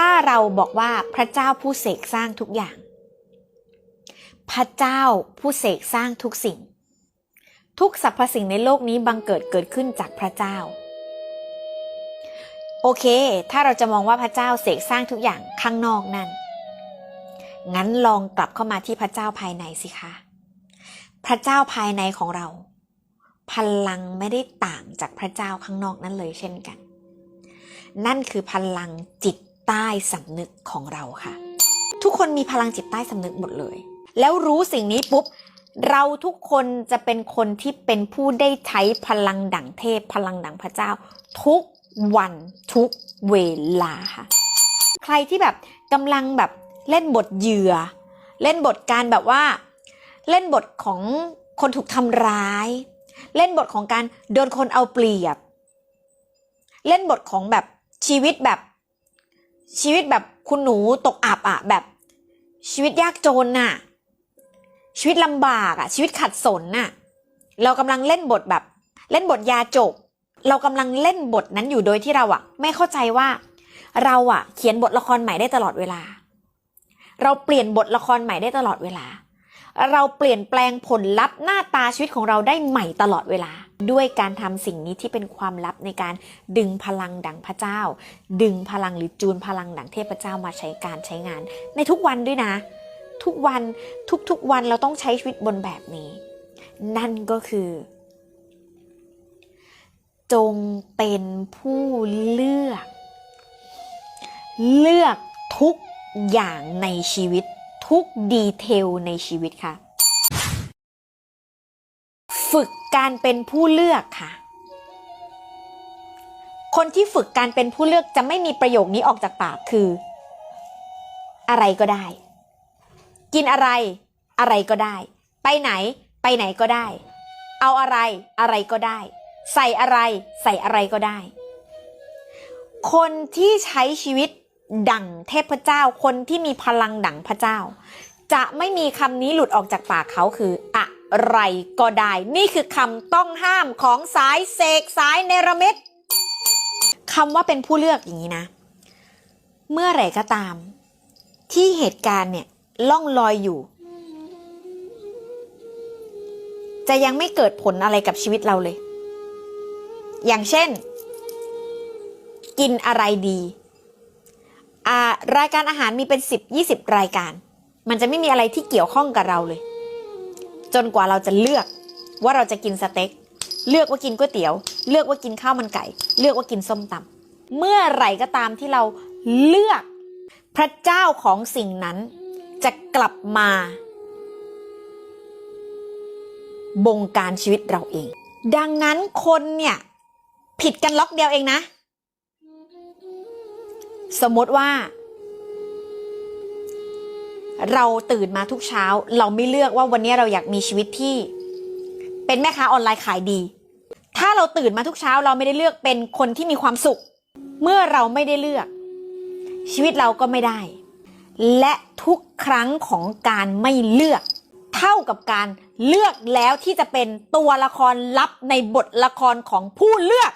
ถ้าเราบอกว่าพระเจ้าผู้เสกสร้างทุกอย่าง พระเจ้าผู้เสกสร้างทุกสิ่ง ทุกสรรพสิ่งในโลกนี้บังเกิดเกิดขึ้นจากพระเจ้า โอเค ถ้าเราจะมองว่าพระเจ้าเสกสร้างทุกอย่างข้างนอกนั่น งั้นลองกลับเข้ามาที่พระเจ้าภายในสิคะ พระเจ้าภายในของเรา พลังไม่ได้ต่างจากพระเจ้าข้างนอกนั้นเลยเช่นกันนั่นคือพลังจิต ใต้สำนึกของเราค่ะ ทุกคนมีพลังจิตใต้สำนึกหมดเลย แล้วรู้สิ่งนี้ปุ๊บ เราทุกคนจะเป็นคนที่เป็นผู้ได้ใช้พลังดั่งเทพ พลังดั่งพระเจ้า ทุกวันทุกเวลาค่ะ ใครที่แบบกำลังแบบเล่นบทเหยื่อ เล่นบทการแบบว่า เล่นบทของคนถูกทำร้าย เล่นบทของการโดนคนเอาเปรียบ เล่นบทของแบบชีวิตแบบ ชีวิตแบบคุณหนูตกอับอะแบบชีวิตยากจนน่ะ ชีวิตลำบากอะชีวิตขัดสนน่ะ เรากำลังเล่นบทแบบ เล่นบทยาจก เรากำลังเล่นบทนั้นอยู่โดยที่เราอะไม่เข้าใจว่า เราอะเขียนบทละครใหม่ได้ตลอดเวลา เราเปลี่ยนบทละครใหม่ได้ตลอดเวลา เราเปลี่ยนแปลงผลลัพธ์หน้าตาชีวิตของเราได้ใหม่ตลอดเวลา ด้วยการทำสิ่งนี้ที่เป็นความลับในการดึงพลังดังพระเจ้า ดึงพลังหรือจูนพลังดังเทพเจ้ามาใช้การใช้งาน ในทุกวันด้วยนะ ทุกวันทุกๆวันเราต้องใช้ชีวิตบนแบบนี้ นั่นก็คือ จงเป็นผู้เลือก เลือกทุกอย่างในชีวิต ทุกดีเทลในชีวิตค่ะ ฝึกการเป็นผู้เลือกค่ะ คนที่ฝึกการเป็นผู้เลือกจะไม่มีประโยคนี้ออกจากปากคือ อะไรก็ได้ กินอะไรอะไรก็ได้ ไปไหนไปไหนก็ได้ เอาอะไรอะไรก็ได้ ใส่อะไรใส่อะไรก็ได้ คนที่ใช้ชีวิต ดั่งเทพเจ้า คนที่มีพลังดั่งพระเจ้า จะไม่มีคำนี้หลุดออกจากปากเขาคืออะไรก็ได้ นี่คือคำต้องห้ามของสายเสกสายเนรมิตคำว่าเป็นผู้เลือกอย่างนี้นะ เมื่อไหร่ก็ตาม ที่เหตุการณ์เนี่ยล่องลอยอยู่ จะยังไม่เกิดผลอะไรกับชีวิตเราเลย อย่างเช่น กินอะไรดี รายการอาหารมีเป็น 10 20 รายการ มันจะไม่มีอะไรที่เกี่ยวข้องกับเราเลย จนกว่าเราจะเลือกว่าเราจะกินสเต็ก เลือกว่ากินก๋วยเตี๋ยว เลือกว่ากินข้าวมันไก่ เลือกว่ากินส้มตำเมื่อไหร่ก็ตามที่เราเลือกพระเจ้าของสิ่งนั้น จะกลับมาบงการชีวิตเราเอง ดังนั้นคนเนี่ย ผิดกันล็อกเดียวเองนะ สมมติว่า เราตื่นมาทุกเช้า เราไม่เลือกว่าวันนี้เราอยากมีชีวิตที่ เป็นแม่ค้าออนไลน์ขายดี ถ้าเราตื่นมาทุกเช้า เราไม่ได้เลือกเป็นคนที่มีความสุข เมื่อเราไม่ได้เลือก ชีวิตเราก็ไม่ได้ และทุกครั้งของการไม่เลือก เท่ากับการเลือกแล้วที่จะเป็นตัวละครลับในบทละครของผู้เลือก